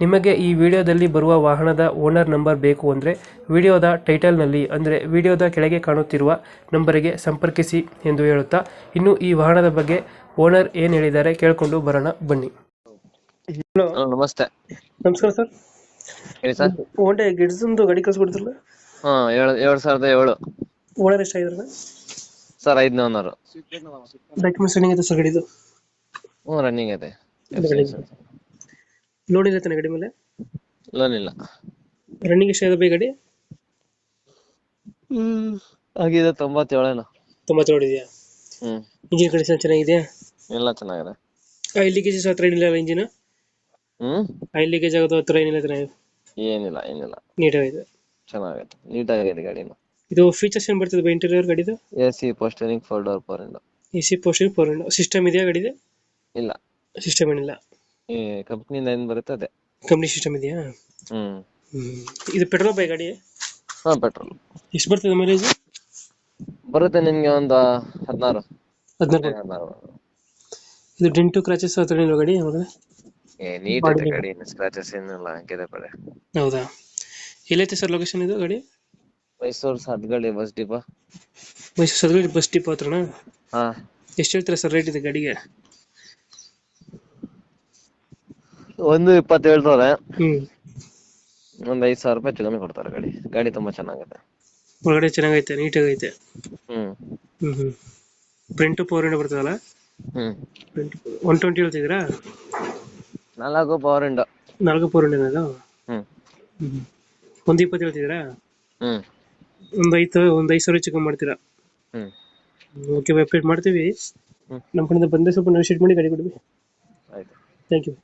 ನಿಮಗೆ ಈ ವಿಡಿಯೋದಲ್ಲಿ ಬರುವ ವಾಹನದ ಓನರ್ ನಂಬರ್ ಬೇಕು ಅಂದರೆ ವಿಡಿಯೋದ ಟೈಟಲ್ನಲ್ಲಿ ಅಂದರೆ ವಿಡಿಯೋದ ಕೆಳಗೆ ಕಾಣುತ್ತಿರುವ ನಂಬರಿಗೆ ಸಂಪರ್ಕಿಸಿ ಎಂದು ಹೇಳುತ್ತಾ ಇನ್ನು ಈ ವಾಹನದ ಬಗ್ಗೆ ಓನರ್ ಏನು ಹೇಳಿದ್ದಾರೆ ಕೇಳಿಕೊಂಡು ಬರೋಣ ಬನ್ನಿ. ಹಲೋ. ಹಲೋ ನಮಸ್ತೆ. ನಮಸ್ಕಾರ ಸರ್. ಹೇಳಿ ಸರ್. ಓಂಡೆ ಗಿಡ್ಸೊಂದು ಗಾಡಿ ಕಳ್ಸಿಕೊಡ್ತಿರಲ್ಲ? ಹಾ ಏಳು ಏಳು ಸಾವಿರದ ಏಳು. ಓನರ್ ಎಷ್ಟಾಗಿದ್ರಲ್ಲ ಸರ್? ಐದನೇ ಓನರು. ಡಾಕ್ಯುಮೆಂಟ್ಸ್ ರನ್ನಿಂಗ್ ಇದೆ ಸರ್ ಗಾಡಿದು? ಹ್ಞೂ ರನ್ನಿಂಗ್ ಐತೆ. ಲೋನ್ ಇದೆ ತಾನೆ ಗಾಡಿ ಮೇಲೆ? ಲೋನ್ ಇಲ್ಲ. ರನ್ನಿಂಗ್ ಎಷ್ಟಾಗಿದೆ ಬೈ ಗಾಡಿ? ಆಗಿದೆ ತೊಂಬತ್ತೇಳೇನು ತೊಂಬತ್ತೇಳು ಇದೆಯಾ? ಹ್ಮ್. ಇಂಜಿನ್ ಕಂಡೀಷನ್ ಚೆನ್ನಾಗಿದೆಯಾ? ಎಲ್ಲ ಚೆನ್ನಾಗಿದೆ. ಆಯಿಲ್ ಲೀಕೇಜಸ್ ಹತ್ರ ಏನಿಲ್ಲ ಇಂಜಿನ್ ಹ್ಮ್? ಆಯಿಲ್ ಲೀಕೇಜ್ ಆಗೋದು ಹತ್ರ ಏನಿಲ್ಲ ಚೆನ್ನಾಗಿದೆ ಏನಿಲ್ಲ ಏನಿಲ್ಲ. ನೀಟಾಗಿದೆ. ಚೆನ್ನಾಗೈತೆ ನೀಟಾಗಿದೆ ಗಾಡಿನ ಇದು ಫೀಚರ್ಸ್ ಏನು ಬರ್ತದೆ ಬೈ ಇಂಟೀರಿಯರ್ ಗಾಡಿದು? ಎ ಸಿ ಪೋಸ್ಟರಿಂಗ್ ಫೋರ್ ಡೋರ್ ಫೋರ್ ಇಂಡೋ ಎ ಸಿ ಪೋಸ್ಟಿಂಗ್ ಫೋರ್ ಸಿಸ್ಟಮ್ ಇದೆಯಾ ಗಾಡಿದೆ? ಇಲ್ಲ. ಸಿಸ್ಟಮ್ ಏನಿಲ್ಲ. ಈ ಕಂಪ್ನಿಯಿಂದ ಏನ್ ಬರುತ್ತೆ ಅದೇ. ಕಂಪ್ನಿ ಸಿಸ್ಟಮ್ ಇದೆಯಾ? ಹ್ಮ್. ಹ್ಮ್. ಇದು ಪೆಟ್ರೋಲ್ ಬೈ ಗಾಡಿ ಹಾ ಪೆಟ್ರೋಲ್ ಎಷ್ಟು ಬರ್ತದೆ ಮೈಲೇಜ್ ಬರುತ್ತೆ ನಿಮ್ಗೆ ಒಂದು ಹದಿನಾರು. ಹದಿನಾರು. ಹದಿನಾರು ಇದು ಡೆಂಟು ಕ್ರಾಚಸ್ ಹತ್ರ ಏನಿಲ್ಲ ಗಾಡಿ ಒಳಗಡೆ ಏ ನೀಟ್ ಐತೆ ಗಾಡಿ ಸ್ಕ್ರಾಚಸ್ ಏನಿಲ್ಲ ಹಾಕಿದೆ ಪಡೆ ಹೌದಾ? ಎಲ್ಲೈತೆ ಸರ್ ಲೊಕೇಶನ್ ಇದು ಗಾಡಿ? ಮೈಸೂರು ಸದ್ಗಳಿ ಬಸ್ ಡಿಪೋ ಮೈಸೂರು ಸದಗಡಿ ಬಸ್ ಡಿಪೋ ಹತ್ರನಾ? ಹಾ. ಎಷ್ಟು ಹೇಳ್ತೀರಾ ಸರ್ ರೇಟ್ ಇದೆ ಗಾಡಿಗೆ? ಒಂದು ಇಪ್ಪತ್ತು ಹೇಳ್ತಾರೆ ಹ್ಮ್. ಒಂದ್ ಐದ್ ಸಾವಿರ ರೂಪಾಯಿ ಹೆಚ್ಚು ಕಮ್ಮಿ ಕೊಡ್ತಾರೆ ಗಾಡಿ. ಗಾಡಿ ತುಂಬಾ ಚೆನ್ನಾಗಿದೆ ಒಳಗಡೆ ಚೆನ್ನಾಗೈತೆ ನೀಟಾಗೈತೆ. ಹ್ಮ್. ಹ್ಮ್ ಹ್ಮ್. ಫ್ರಂಟ್ ಫೋರ್ ಹಂಡ್ರೆಡ್ ಬರ್ತದಲ್ಲ? ಹ್ಮ್. ಒನ್ ಟ್ವೆಂಟಿ ಹೇಳ್ತಿದ್ದೀರಾ? ನಾಲ್ಕು ಪವರ್ ಇಂಡ ನಾಲ್ಕು ಫೋರ್ ಹಂಡ್ರೆಡ್ ಅದು ಹ್ಮ್. ಹ್ಮ್ ಒಂದು ಇಪ್ಪತ್ತು ಹೇಳ್ತಿದ್ದೀರಾ? ಹ್ಮ್. ಒಂದು ಐದು ಒಂದು ಐದು ಸಾವಿರ ಚಿಕನ್ ಮಾಡ್ತೀರಾ? ಹ್ಮ್. ಓಕೆ ವೆಬ್ಸೈಟ್ ಮಾಡ್ತೀವಿ. ಹ್ಮ್. ನಮ್ಮ ಕಡೆಯಿಂದ ಬಂದರೆ ಸ್ವಲ್ಪ ನೆಗೋಷಿಯೇಟ್ ಮಾಡಿ ಗಾಡಿ ಕೊಡ್ವಿ ಆಯ್ತು. Thank you